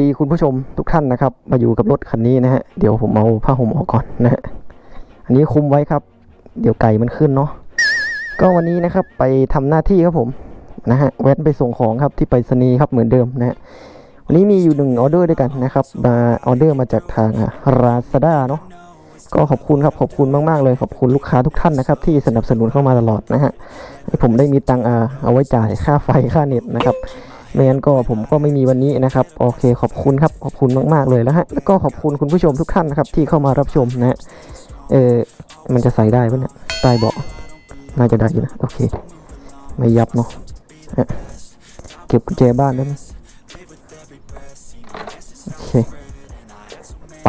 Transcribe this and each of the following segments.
ดีคุณผู้ชมทุกท่านนะครับ มาอยู่กับรถคันนี้นะฮะเดี๋ยวผมเอาผ้าห่มออกก่อนนะฮะอันนี้คุมไว้ครับ เดี๋ยวไก่มันขึ้นเนาะก็วันนี้นะครับไปทำหน้าที่ครับผมนะฮะแวะไปส่งของครับที่ไปรษณีย์ครับเหมือนเดิมนะฮะวันนี้มีอยู่หนึ่งออเดอร์ด้วยกันนะครับมาออเดอร์มาจากทางราซาด้าเนาะก็ขอบคุณครับขอบคุณมากๆเลยขอบคุณลูกค้าทุกท่านนะครับที่สนับสนุนเข้ามาตลอดนะฮะให้ผมได้มีตังค์อ่าเอาไว้จ่ายค่าไฟค่าเน็ตนะครับ ไม่งั้นก็ผมก็ไม่มีวันนี้นะครับ โอเคขอบคุณครับขอบคุณมากๆเลยแล้วฮะแล้วก็ขอบคุณคุณผู้ชมทุกท่านนะครับ ที่เข้ามารับชมนะฮะเออมันจะใส่ได้ปะเนี่ยใต้เบาะน่าจะได้อยู่นะโอเค ไม่ยับเนาะฮะเก็บกุญแจบ้านด้วยนะโอเคไป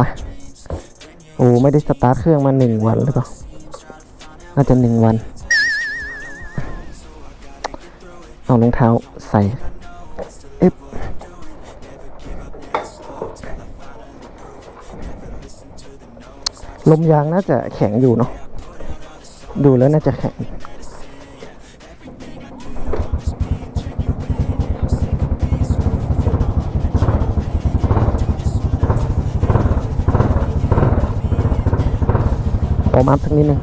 โอ้ไม่ได้สตาร์ทเครื่องมาหนึ่งวันหรือเปล่าน่าจะหนึ่งวัน เอารองเท้าใส่ ลมยางน่าจะแข็งอยู่เนาะดูแล้วน่าจะแข็งออกมาสักนิดนึง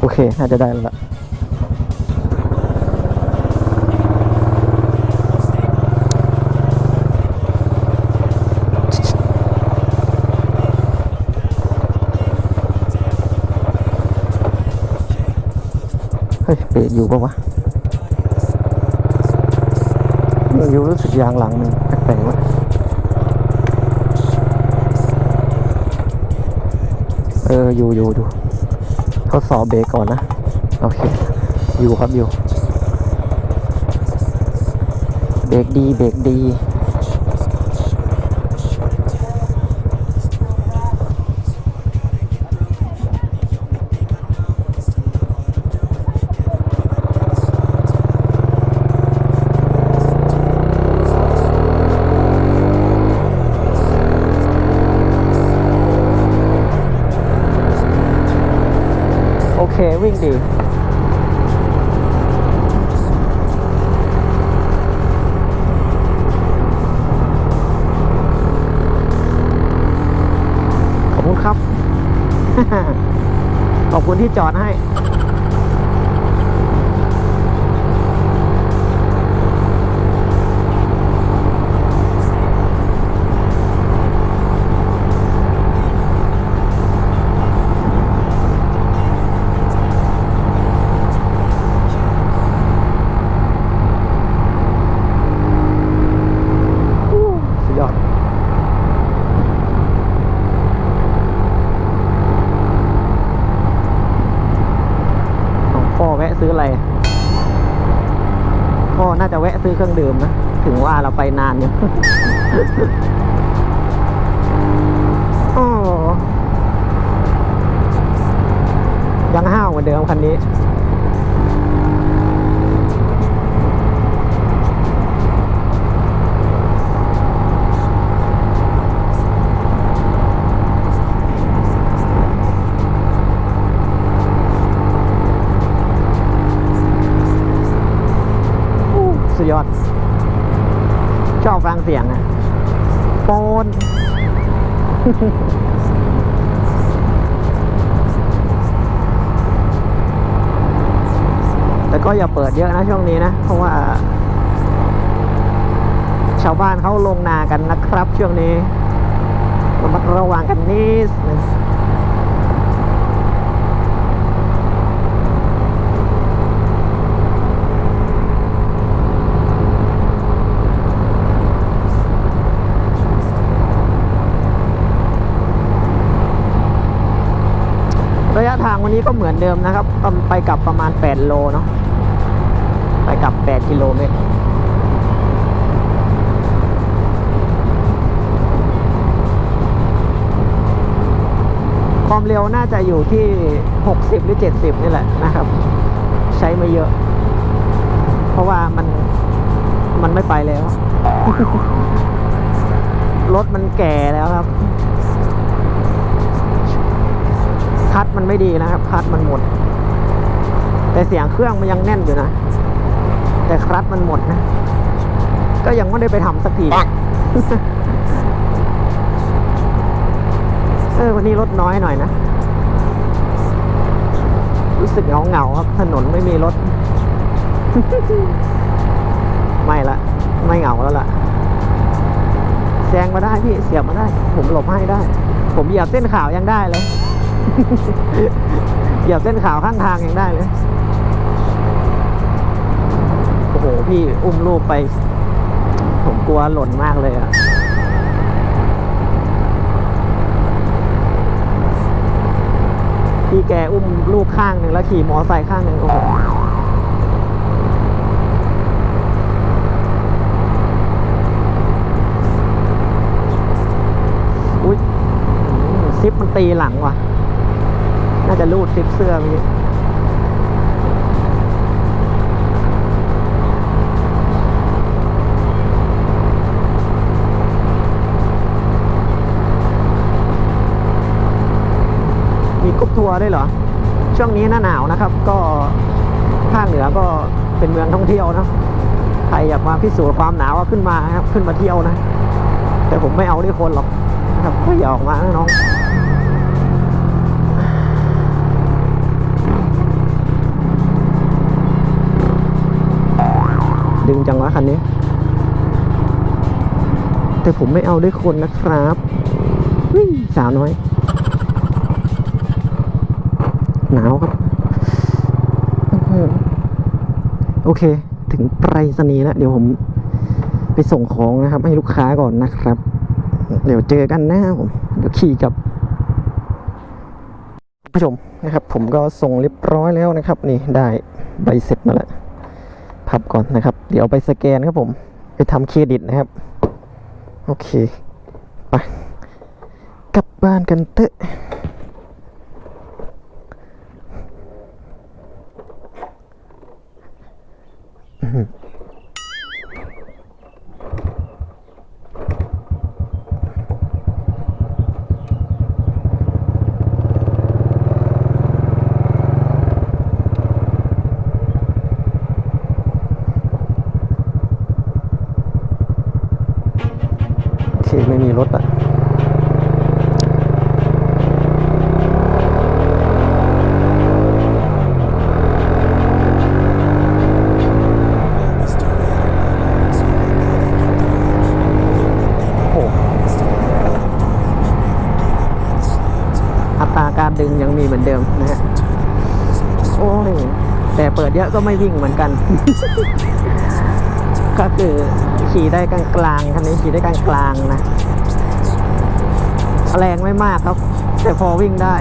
โอเค น่าจะได้แล้ว เบรกอยู่ปะวะไม่รู้รู้สึกยางหลังมันแปลกวะเอออยู่อยู่อยู่ทดสอบเบรกก่อนนะ โอเค อยู่ครับอยู่ เบรกดี เบรกดี วิ่งดีขอบคุณครับ ขอบคุณที่จอดให้ พ่อแวะซื้ออะไรพ่อน่าจะแวะซื้อเครื่องดื่มนะ ถึงว่าเราไปนานอยู่โอ้ยังห้าวเหมือนเดิมคันนี้ แต่ก็อย่าเปิดเยอะนะช่วงนี้นะ เพราะว่า ชาวบ้านเขาลงนากันนะครับช่วงนี้ระมัดระวังกันนิดนึง ระยะทางวันนี้ ก็เหมือนเดิมนะครับไปกลับประมาณ 8 โลเนาะไปกลับ 8 กิโลเมตรความเร็วน่าจะอยู่ที่ 60 หรือ 70 นี่แหละนะครับ ใช้ไม่เยอะ เพราะว่ามันมันไม่ไปแล้ว รถมันแก่แล้วครับ ดมันไม่ดีนะครับคัดมันหมด แต่เสียงเครื่องมันยังแน่นอยู่นะ แต่คลัตช์มันหมดนะ ก็ยังไม่ได้ไปทำสักทีเออวันนี้รถน้อยหน่อยนะ รู้สึกเหงาเหงาๆครับ ถนนไม่มีรถ ไม่ละ ไม่เหงาแล้วล่ะแซงมาได้พี่เสียบมาได้ ผมหลบให้ได้ ผมเหยียบเส้นขาวยังได้เลย เหยียบเส้นขาวข้างทางยังได้เลย โอ้โห พี่อุ้มลูกไป ผมกลัวหล่นมากเลยอะพี่แกอุ้มลูกข้างหนึ่งแล้วขี่มอไซค์ข้างหนึ่งโอ้โหอุ้ยซิปมันตีหลังว่ะ จะรูดซิปเสื้อมีมีกรุ๊ปทัวร์ด้วยเหรอ ช่วงนี้หน้าหนาวนะครับ ก็ภาคเหนือก็เป็นเมืองท่องเที่ยวนะใครอยากมาพิสูจน์ความหนาวก็ขึ้นมาครับ ขึ้นมาเที่ยวนะ แต่ผมไม่เอาด้วยคนหรอกนะครับก็อย่าออกมานะน้อง ดึงจังวะคันนี้ แต่ผมไม่เอาด้วยคนนะครับสาวน้อย หนาวครับ โอเค ถึงไปรษณีย์แล้ว เดี๋ยวผมไปส่งของนะครับ ให้ลูกค้าก่อนนะครับ เดี๋ยวเจอกันนะครับผมเดี๋ยวขี่กับผู้ชมนะครับ ผมก็ส่งเรียบร้อยแล้วนะครับ นี่ได้ใบเสร็จมาแล้ว พับก่อนนะครับ เดี๋ยวไปสแกนครับผม ไปทำเครดิตนะครับ โอเค ไป กลับบ้านกันเถอะ อื้อหือโอเค ไมีรถอะโอ้โหอัตราการดึงยังมีเหมือนเดิมนะฮะ โอ้ย แต่เปิดเยอะก็ไม่วิ่งเหมือนกัน ก็คือขี่ได้กลางๆคันนี้ขี่ได้กลางๆนะ แรงไม่มากครับ แต่พอวิ่งได้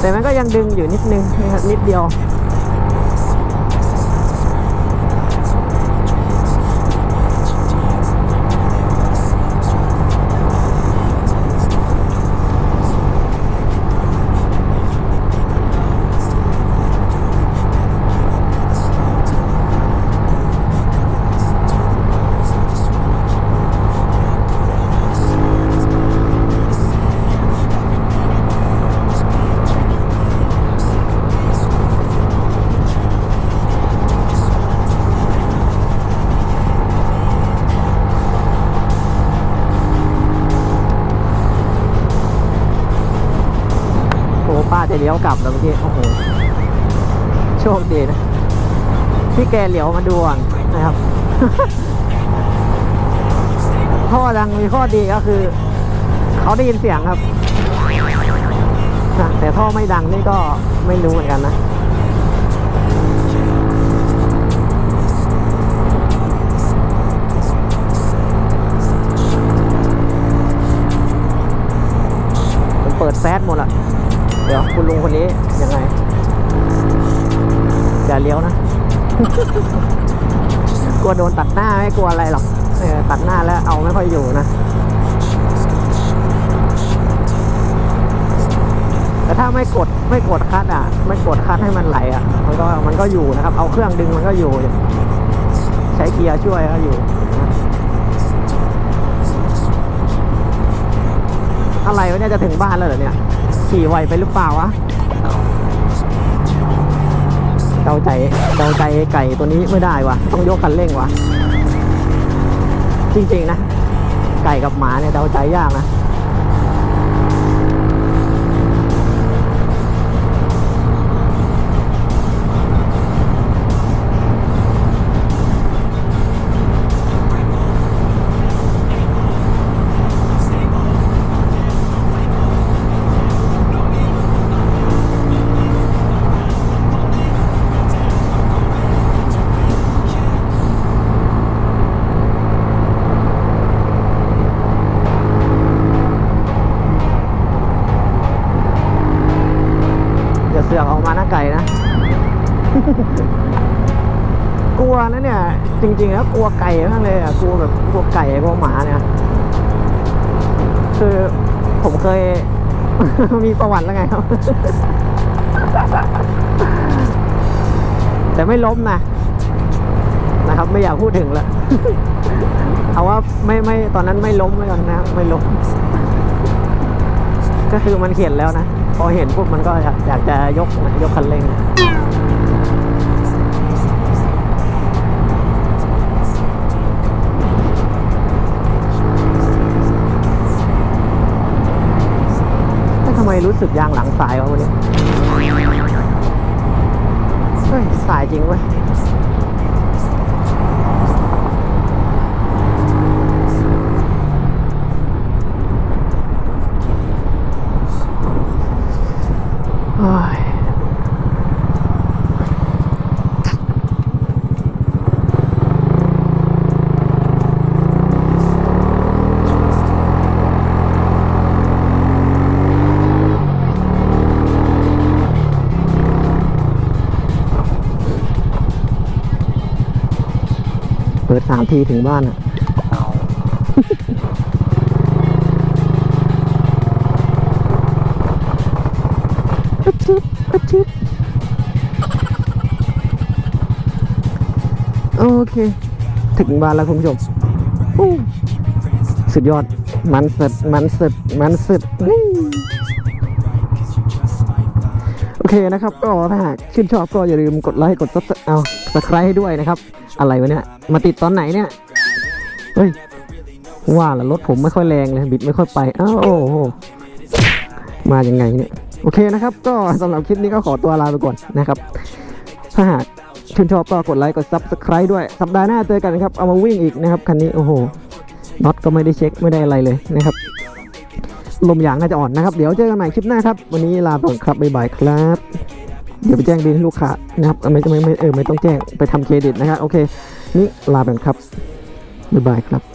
แต่มันก็ยังดึงอยู่นิดนึงนะครับนิดเดียว จะเลี้ยวกลับแล้วเมื่อกี้โอ้โหโชคดีนะพี่แกเหลียวมาดูก่อนนะครับท่อดังมีข้อดีก็คือ เขาได้ยินเสียงครับแต่ท่อไม่ดังนี่ก็ไม่รู้เหมือนกันนะผมเปิดแฟสหมดละ เดี๋ยวคุณลุงคนนี้ยังไงอย่าเลี้ยวนะ กลัวโดนตัดหน้าไม่กลัวอะไรหรอกตัดหน้าแล้วเอาไม่ค่อยอยู่นะแต่ถ้าไม่กดไม่กดคัดอะ ไม่กดคัดให้มันไหลอะ มันก็มันก็อยู่นะครับ เอาเครื่องดึงมันก็อยู่ ใช้เกียร์ช่วยก็อยู่ อะไรวะเนี่ยจะถึงบ้านแล้วเหรอเนี่ย ขี่ไวไปหรือเปล่าวะเดาใจเดาใจไก่ตัวนี้ไม่ได้วะต้องยกคันเร่งวะจริงๆนะ ไก่กับหมาเนี่ยเดาใจยากนะ จริงๆแล้วกลัวไก่มากเลยอะกลัวแบบกลัวไก่กลัวหมาเนี่ยคือผมเคย มีประวัติแล้วไงครับ แต่ไม่ล้มนะนะครับ ไม่อยากพูดถึงละเอาว่าไม่ไม่ตอนนั้นไม่ล้มเลยกันนะไม่ล้ม ก็คือมันเขียนแล้วนะ พอเห็นปุ๊บมันก็อยากจะยกยกคันเร่ง รู้สึกยางหลังสายวะวันนี้ เฮ้ย สายจริงเว้ย สามทีถึงบ้านอะกระชิบกระชิบโอเค ถึงบ้านแล้วคุณผู้ชมสุดยอด มันสุดมันสุดมันสุดนี่โอเคนะครับ ก็ถ้าหากชื่นชอบก็อย่าลืมกดไลค์ กดซับเอาสไครต์ให้ด้วยนะครับ อะไรวะเนี่ย มาติดตอนไหนเนี่ย เฮ้ย ว่าล้วรถผมไม่ค่อยแรงเลย บิดไม่ค่อยไป อ้าวโอ้โห มายังไงเนี่ย โอเคนะครับ ก็สำหรับคลิปนี้ก็ขอตัวลาไปก่อนนะครับ ถ้าหากชื่นชอบก็กดไลค์กด subscribe ด้วย สัปดาห์หน้าเจอกันครับ เอามาวิ่งอีกนะครับ คันนี้ โอ้โห น็อตก็ไม่ได้เช็คไม่ได้อะไรเลยนะครับ ลมยางน่าจะอ่อนนะครับ เดี๋ยวเจอกันใหม่คลิปหน้าครับ วันนี้ลาไปก่อนครับ บ๊ายบายครับ เดี๋ยวไปแจ้งบินให้ลูกค้านะครับไม่ไม่ไม่เออไม่ต้องแจ้งไปทำเครดิตนะครับโอเค นี่ลาไปก่อนครับบ๊ายบายครับ